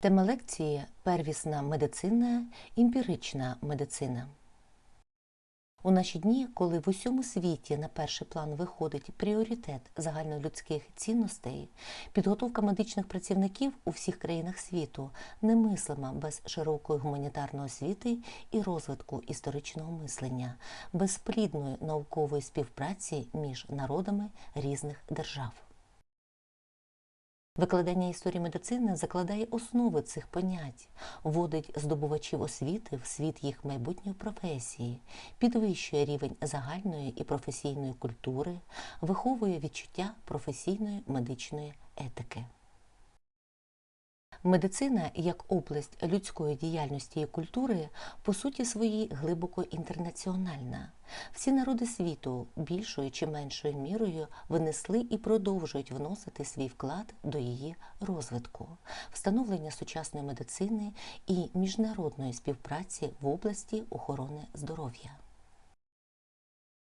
Тема лекції первісна медицина, емпірична медицина. У наші дні, коли в усьому світі на перший план виходить пріоритет загальнолюдських цінностей, підготовка медичних працівників у всіх країнах світу немислима без широкої гуманітарної освіти і розвитку історичного мислення, без плідної наукової співпраці між народами різних держав. Викладання історії медицини закладає основи цих понять, вводить здобувачів освіти в світ їх майбутньої професії, підвищує рівень загальної і професійної культури, виховує відчуття професійної медичної етики. Медицина як область людської діяльності і культури по суті своїй глибоко інтернаціональна. Всі народи світу більшою чи меншою мірою винесли і продовжують вносити свій вклад до її розвитку, встановлення сучасної медицини і міжнародної співпраці в області охорони здоров'я.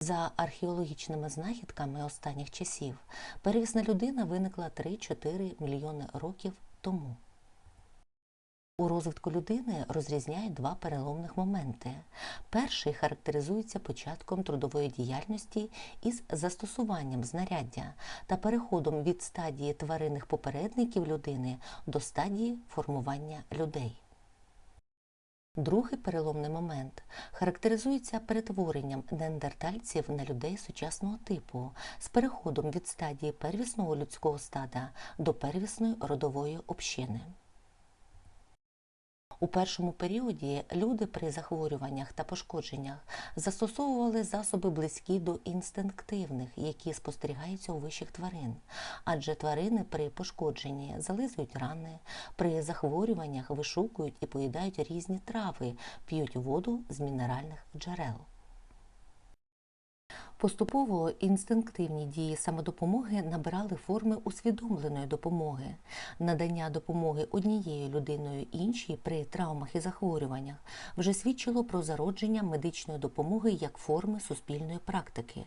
За археологічними знахідками останніх часів первісна людина виникла 3-4 мільйони років тому. У розвитку людини розрізняють два переломних моменти. Перший характеризується початком трудової діяльності із застосуванням знаряддя та переходом від стадії тваринних попередників людини до стадії формування людей. Другий переломний момент характеризується перетворенням неандертальців на людей сучасного типу з переходом від стадії первісного людського стада до первісної родової общини. У першому періоді люди при захворюваннях та пошкодженнях застосовували засоби близькі до інстинктивних, які спостерігаються у вищих тварин, адже тварини при пошкодженні зализують рани, при захворюваннях вишукують і поїдають різні трави, п'ють воду з мінеральних джерел. Поступово інстинктивні дії самодопомоги набирали форми усвідомленої допомоги. Надання допомоги однією людиною іншій при травмах і захворюваннях вже свідчило про зародження медичної допомоги як форми суспільної практики.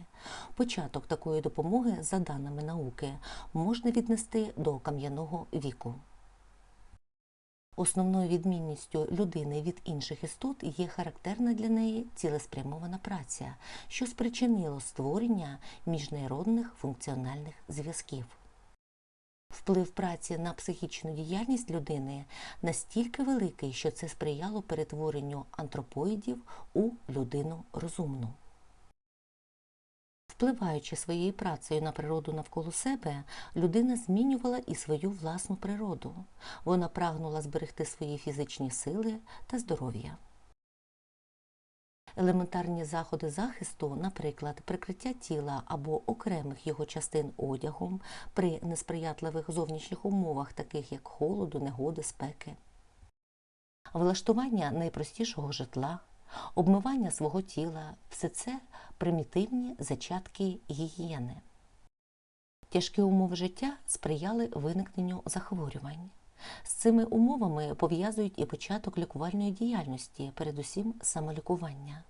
Початок такої допомоги, за даними науки, можна віднести до кам'яного віку. Основною відмінністю людини від інших істот є характерна для неї цілеспрямована праця, що спричинило створення міжнародних функціональних зв'язків. Вплив праці на психічну діяльність людини настільки великий, що це сприяло перетворенню антропоїдів у людину розумну. Впливаючи своєю працею на природу навколо себе, людина змінювала і свою власну природу. Вона прагнула зберегти свої фізичні сили та здоров'я. Елементарні заходи захисту, наприклад, прикриття тіла або окремих його частин одягом при несприятливих зовнішніх умовах, таких як холоду, негоди, спеки, влаштування найпростішого житла, обмивання свого тіла все це примітивні зачатки гігієни. Тяжкі умови життя сприяли виникненню захворювань. З цими умовами пов'язують і початок лікувальної діяльності, передусім самолікування.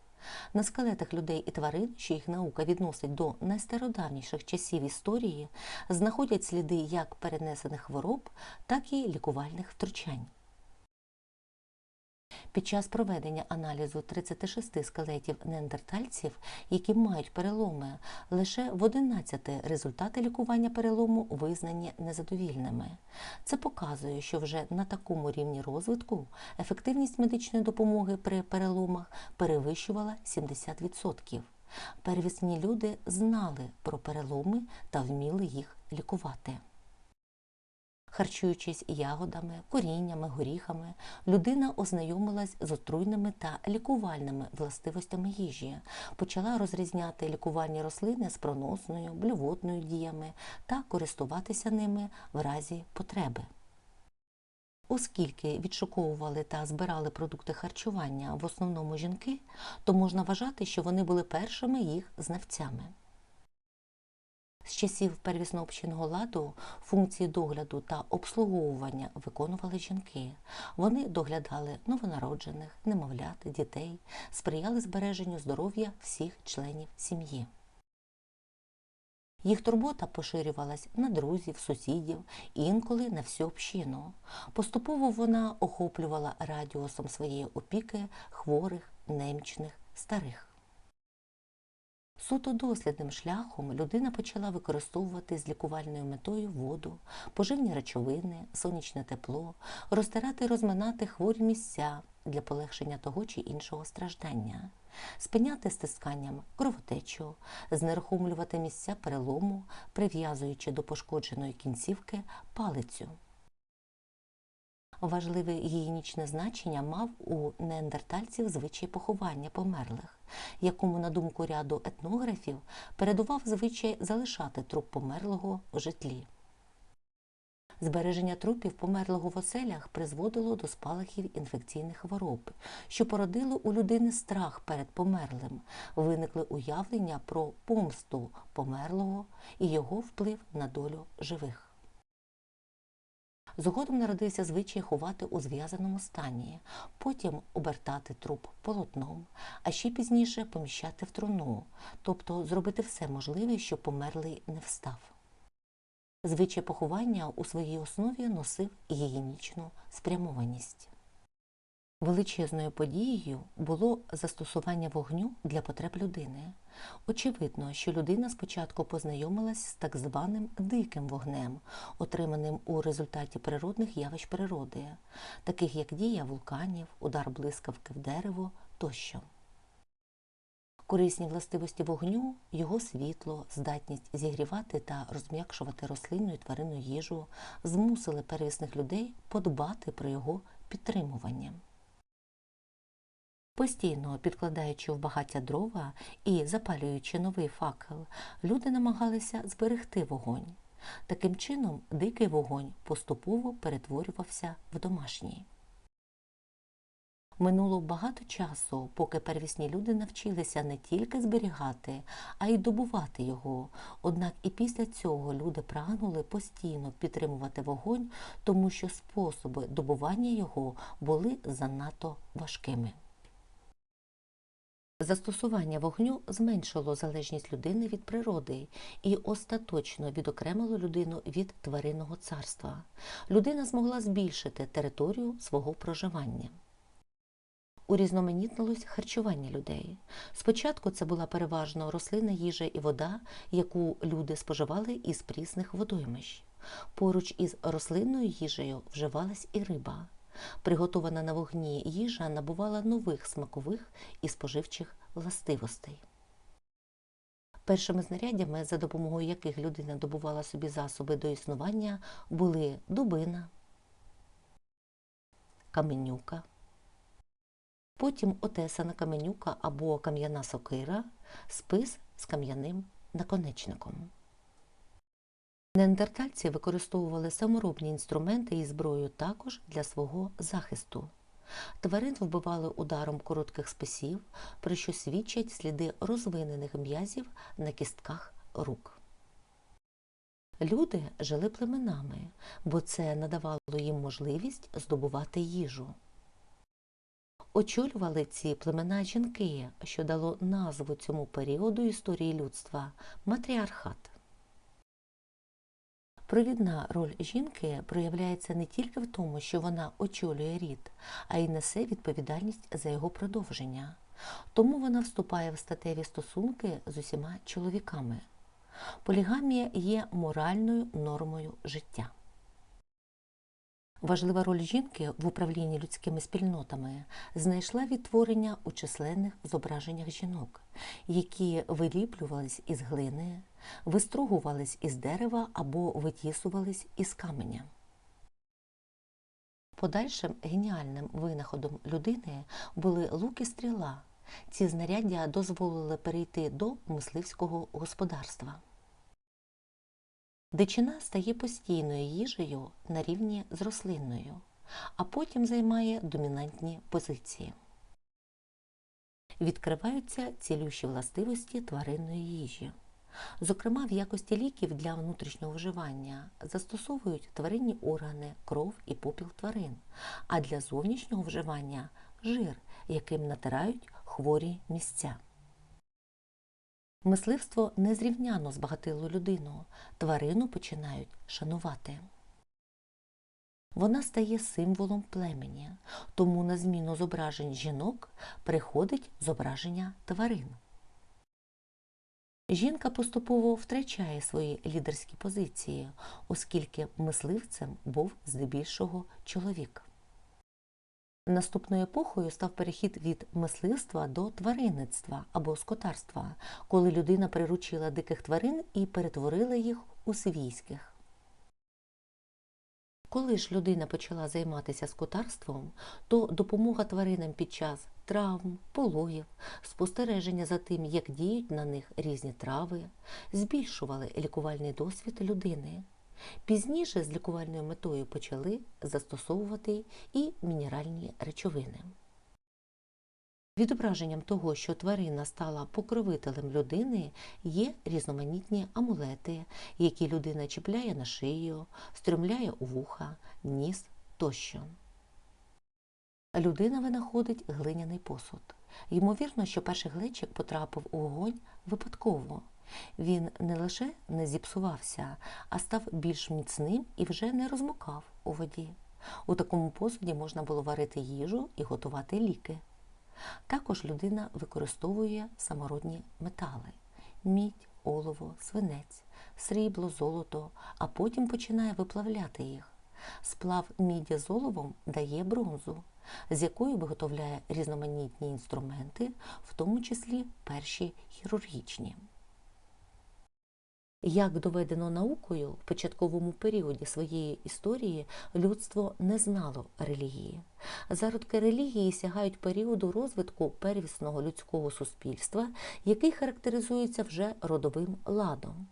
На скелетах людей і тварин, що їх наука відносить до найстародавніших часів історії, знаходять сліди як перенесених хвороб, так і лікувальних втручань. Під час проведення аналізу 36 скелетів неандертальців, які мають переломи, лише в 11 результати лікування перелому визнані незадовільними. Це показує, що вже на такому рівні розвитку ефективність медичної допомоги при переломах перевищувала 70%. Первісні люди знали про переломи та вміли їх лікувати. Харчуючись ягодами, коріннями, горіхами, людина ознайомилась з отруйними та лікувальними властивостями їжі, почала розрізняти лікувальні рослини з проносною, блювотною діями та користуватися ними в разі потреби. Оскільки відшуковували та збирали продукти харчування в основному жінки, то можна вважати, що вони були першими їх знавцями. З часів первісного общинного ладу функції догляду та обслуговування виконували жінки. Вони доглядали новонароджених, немовлят, дітей, сприяли збереженню здоров'я всіх членів сім'ї. Їх турбота поширювалась на друзів, сусідів, інколи на всю общину. Поступово вона охоплювала радіусом своєї опіки хворих, немічних, старих. Суто дослідним шляхом людина почала використовувати з лікувальною метою воду, поживні речовини, сонячне тепло, розтирати і розминати хворі місця для полегшення того чи іншого страждання, спиняти стисканням кровотечу, знерухомлювати місця перелому, прив'язуючи до пошкодженої кінцівки палицю. Важливе гігієнічне значення мав у неандертальців звичай поховання померлих, якому, на думку ряду етнографів, передував звичай залишати труп померлого в житлі. Збереження трупів померлого в оселях призводило до спалахів інфекційних хвороб, що породило у людини страх перед померлим, виникли уявлення про помсту померлого і його вплив на долю живих. Згодом народився звичай ховати у зв'язаному стані, потім обертати труп полотном, а ще пізніше поміщати в труну, тобто зробити все можливе, щоб померлий не встав. Звичай поховання у своїй основі носив гігієнічну спрямованість. Величезною подією було застосування вогню для потреб людини. Очевидно, що людина спочатку познайомилась з так званим диким вогнем, отриманим у результаті природних явищ природи, таких як дія вулканів, удар блискавки в дерево тощо. Корисні властивості вогню, його світло, здатність зігрівати та розм'якшувати рослинну і тваринну їжу змусили первісних людей подбати про його підтримування. Постійно підкладаючи в багаття дрова і запалюючи новий факел, люди намагалися зберегти вогонь. Таким чином, дикий вогонь поступово перетворювався в домашній. Минуло багато часу, поки первісні люди навчилися не тільки зберігати, а й добувати його. Однак і після цього люди прагнули постійно підтримувати вогонь, тому що способи добування його були занадто важкими. Застосування вогню зменшило залежність людини від природи і остаточно відокремило людину від тваринного царства. Людина змогла збільшити територію свого проживання. Урізноманітнилось харчування людей. Спочатку це була переважно рослинна їжа і вода, яку люди споживали із прісних водоймищ. Поруч із рослинною їжею вживалась і риба. Приготована на вогні їжа набувала нових смакових і споживчих властивостей. Першими знаряддями, за допомогою яких людина добувала собі засоби до існування, були дубина, каменюка, потім отесана каменюка або кам'яна сокира, спис з кам'яним наконечником. Неандертальці використовували саморобні інструменти і зброю також для свого захисту. Тварин вбивали ударом коротких списів, про що свідчать сліди розвинених м'язів на кістках рук. Люди жили племенами, бо це надавало їм можливість здобувати їжу. Очолювали ці племена жінки, що дало назву цьому періоду історії людства матріархат. Провідна роль жінки проявляється не тільки в тому, що вона очолює рід, а й несе відповідальність за його продовження. Тому вона вступає в статеві стосунки з усіма чоловіками. Полігамія є моральною нормою життя. Важлива роль жінки в управлінні людськими спільнотами знайшла відтворення у численних зображеннях жінок, які виліплювались із глини, вистругувались із дерева або витісувались із каменя. Подальшим геніальним винаходом людини були лук і стріла. Ці знаряддя дозволили перейти до мисливського господарства. Дичина стає постійною їжею на рівні з рослинною, а потім займає домінантні позиції. Відкриваються цілющі властивості тваринної їжі. Зокрема, в якості ліків для внутрішнього вживання застосовують тваринні органи, кров і попіл тварин, а для зовнішнього вживання жир, яким натирають хворі місця. Мисливство незрівняно збагатило людину, тварину починають шанувати. Вона стає символом племені, тому на зміну зображень жінок приходить зображення тварин. Жінка поступово втрачає свої лідерські позиції, оскільки мисливцем був здебільшого чоловік. Наступною епохою став перехід від мисливства до тваринництва або скотарства, коли людина приручила диких тварин і перетворила їх у свійських. Коли ж людина почала займатися скотарством, то допомога тваринам під час травм, пологів, спостереження за тим, як діють на них різні трави, збільшували лікувальний досвід людини. Пізніше з лікувальною метою почали застосовувати і мінеральні речовини. Відображенням того, що тварина стала покровителем людини, є різноманітні амулети, які людина чіпляє на шию, струмляє у вуха, ніс тощо. Людина винаходить глиняний посуд. Ймовірно, що перший глечик потрапив у вогонь випадково. Він не лише не зіпсувався, а став більш міцним і вже не розмокав у воді. У такому посуді можна було варити їжу і готувати ліки. Також людина використовує самородні метали мідь, олово, свинець, срібло, золото, а потім починає виплавляти їх. Сплав міді з оловом дає бронзу, з якою виготовляє різноманітні інструменти, в тому числі перші хірургічні. Як доведено наукою, в початковому періоді своєї історії людство не знало релігії. Зародки релігії сягають періоду розвитку первісного людського суспільства, який характеризується вже родовим ладом.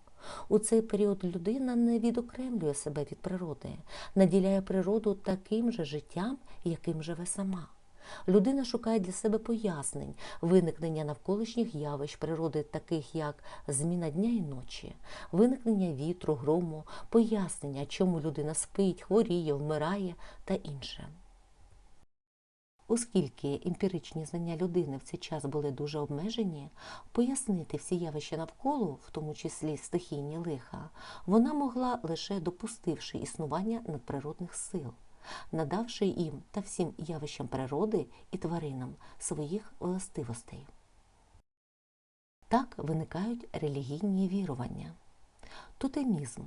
У цей період людина не відокремлює себе від природи, наділяє природу таким же життям, яким живе сама. Людина шукає для себе пояснень виникнення навколишніх явищ природи, таких як зміна дня і ночі, виникнення вітру, грому, пояснення, чому людина спить, хворіє, вмирає та інше. Оскільки емпіричні знання людини в цей час були дуже обмежені, пояснити всі явища навколо, в тому числі стихійні лиха, вона могла лише допустивши існування надприродних сил надавши їм та всім явищам природи і тваринам своїх властивостей. Так виникають релігійні вірування, тотемізм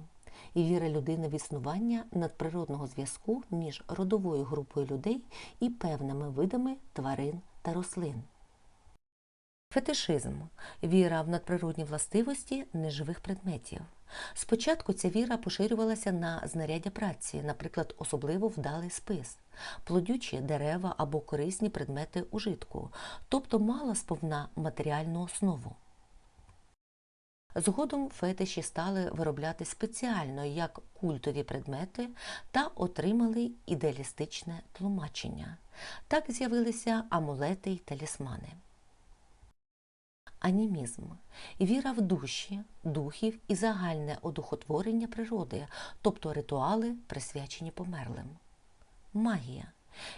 і віра людини в існування надприродного зв'язку між родовою групою людей і певними видами тварин та рослин. Фетишизм віра в надприродні властивості неживих предметів. Спочатку ця віра поширювалася на знаряддя праці, наприклад, особливо вдалий спис, плодючі дерева або корисні предмети ужитку, тобто мала сповна матеріальну основу. Згодом фетиші стали виробляти спеціально як культові предмети та отримали ідеалістичне тлумачення. Так з'явилися амулети й талісмани анімізм, віра в душі, духів і загальне одухотворення природи, тобто ритуали, присвячені померлим. Магія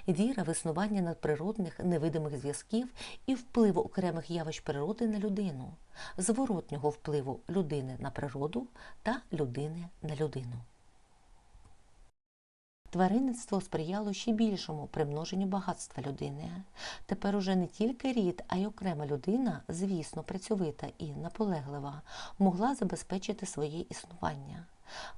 віра в існування надприродних невидимих зв'язків і впливу окремих явищ природи на людину, зворотнього впливу людини на природу та людини на людину. Тваринництво сприяло ще більшому примноженню багатства людини. Тепер уже не тільки рід, а й окрема людина, звісно, працьовита і наполеглива, могла забезпечити своє існування.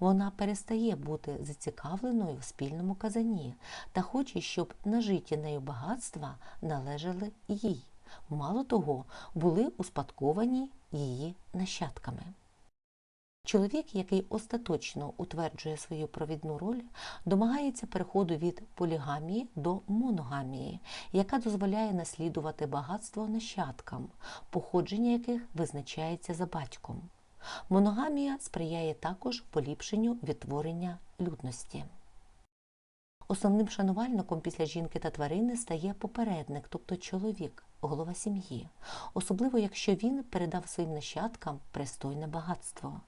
Вона перестає бути зацікавленою в спільному казані та хоче, щоб нажиті нею багатства належали їй. Мало того, були успадковані її нащадками. Чоловік, який остаточно утверджує свою провідну роль, домагається переходу від полігамії до моногамії, яка дозволяє наслідувати багатство нащадкам, походження яких визначається за батьком. Моногамія сприяє також поліпшенню відтворення людності. Основним шанувальником після жінки та тварини стає попередник, тобто чоловік, голова сім'ї, особливо якщо він передав своїм нащадкам пристойне багатство.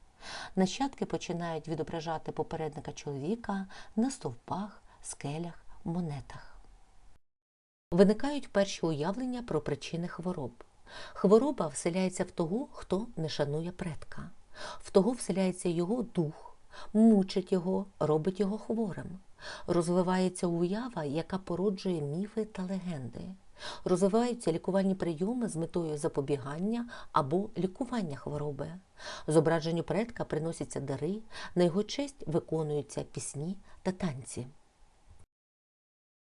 Нащадки починають відображати попередника чоловіка на стовпах, скелях, монетах. Виникають перші уявлення про причини хвороб. Хвороба вселяється в того, хто не шанує предка, в того вселяється його дух, мучить його, робить його хворим. Розвивається уява, яка породжує міфи та легенди. Розвиваються лікувальні прийоми з метою запобігання або лікування хвороби. Зображенню предка приносяться дари, на його честь виконуються пісні та танці.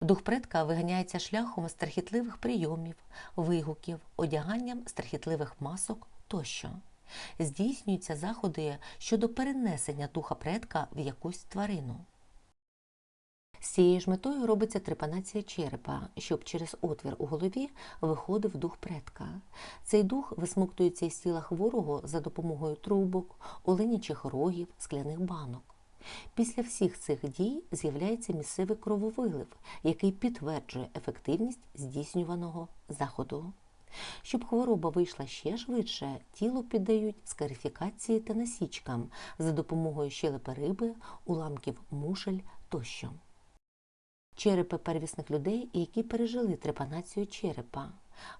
Дух предка виганяється шляхом страхітливих прийомів, вигуків, одяганням страхітливих масок тощо. Здійснюються заходи щодо перенесення духа предка в якусь тварину. Цією ж метою робиться трепанація черепа, щоб через отвір у голові виходив дух предка. Цей дух висмоктується із тіла хворого за допомогою трубок, оленячих рогів, скляних банок. Після всіх цих дій з'являється місцевий крововилив, який підтверджує ефективність здійснюваного заходу. Щоб хвороба вийшла ще швидше, тіло піддають скарифікації та насічкам за допомогою щелепи риби, уламків мушель тощо. Черепи первісних людей, які пережили трепанацію черепа.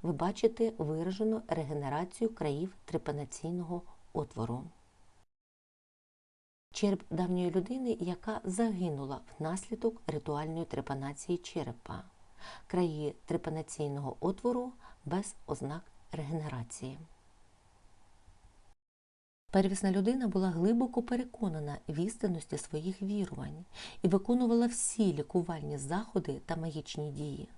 Ви бачите виражену регенерацію країв трепанаційного отвору. Череп давньої людини, яка загинула внаслідок ритуальної трепанації черепа. Краї трепанаційного отвору без ознак регенерації. Первісна людина була глибоко переконана в істинності своїх вірувань і виконувала всі лікувальні заходи та магічні дії.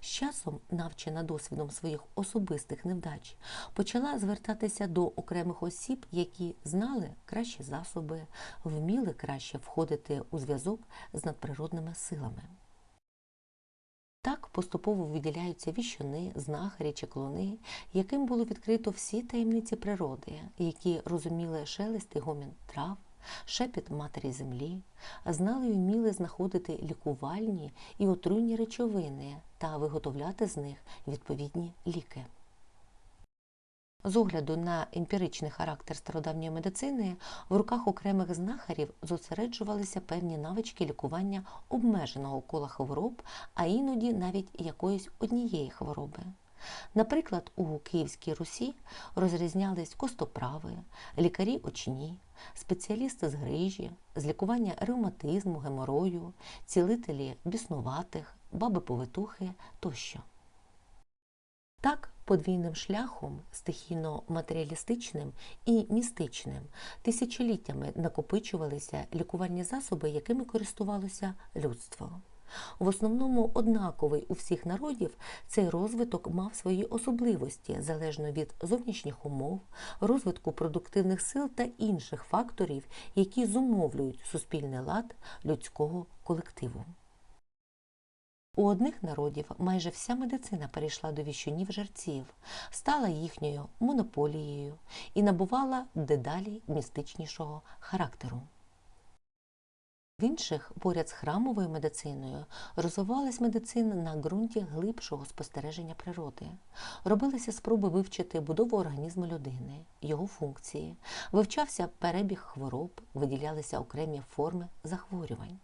З часом, навчена досвідом своїх особистих невдач, почала звертатися до окремих осіб, які знали кращі засоби, вміли краще входити у зв'язок з надприродними силами. Так поступово виділяються віщуни, знахарі чи клони, яким було відкрито всі таємниці природи, які розуміли шелест і гомін трав, шепіт матері землі, знали і вміли знаходити лікувальні і отруйні речовини та виготовляти з них відповідні ліки. З огляду на емпіричний характер стародавньої медицини в руках окремих знахарів зосереджувалися певні навички лікування обмеженого кола хвороб, а іноді навіть якоїсь однієї хвороби. Наприклад, у Київській Русі розрізнялись костоправи, лікарі очні, спеціалісти з грижі, з лікування ревматизму, геморою, цілителі біснуватих, баби-повитухи тощо. Так, подвійним шляхом, стихійно-матеріалістичним і містичним, тисячоліттями накопичувалися лікувальні засоби, якими користувалося людство. В основному однаковий у всіх народів цей розвиток мав свої особливості залежно від зовнішніх умов, розвитку продуктивних сил та інших факторів, які зумовлюють суспільний лад людського колективу. У одних народів майже вся медицина перейшла до віщунів жерців, стала їхньою монополією і набувала дедалі містичнішого характеру. В інших, поряд з храмовою медициною, розвивалась медицина на ґрунті глибшого спостереження природи. Робилися спроби вивчити будову організму людини, його функції, вивчався перебіг хвороб, виділялися окремі форми захворювань.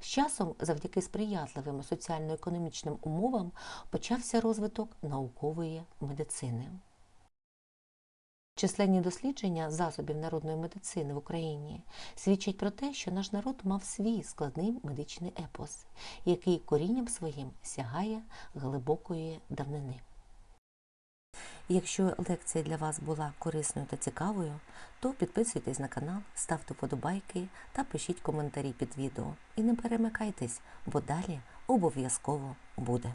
З часом, завдяки сприятливим соціально-економічним умовам, почався розвиток наукової медицини. Численні дослідження засобів народної медицини в Україні свідчать про те, що наш народ мав свій складний медичний епос, який корінням своїм сягає глибокої давнини. Якщо лекція для вас була корисною та цікавою, то підписуйтесь на канал, ставте вподобайки та пишіть коментарі під відео. І не перемикайтесь, бо далі обов'язково буде.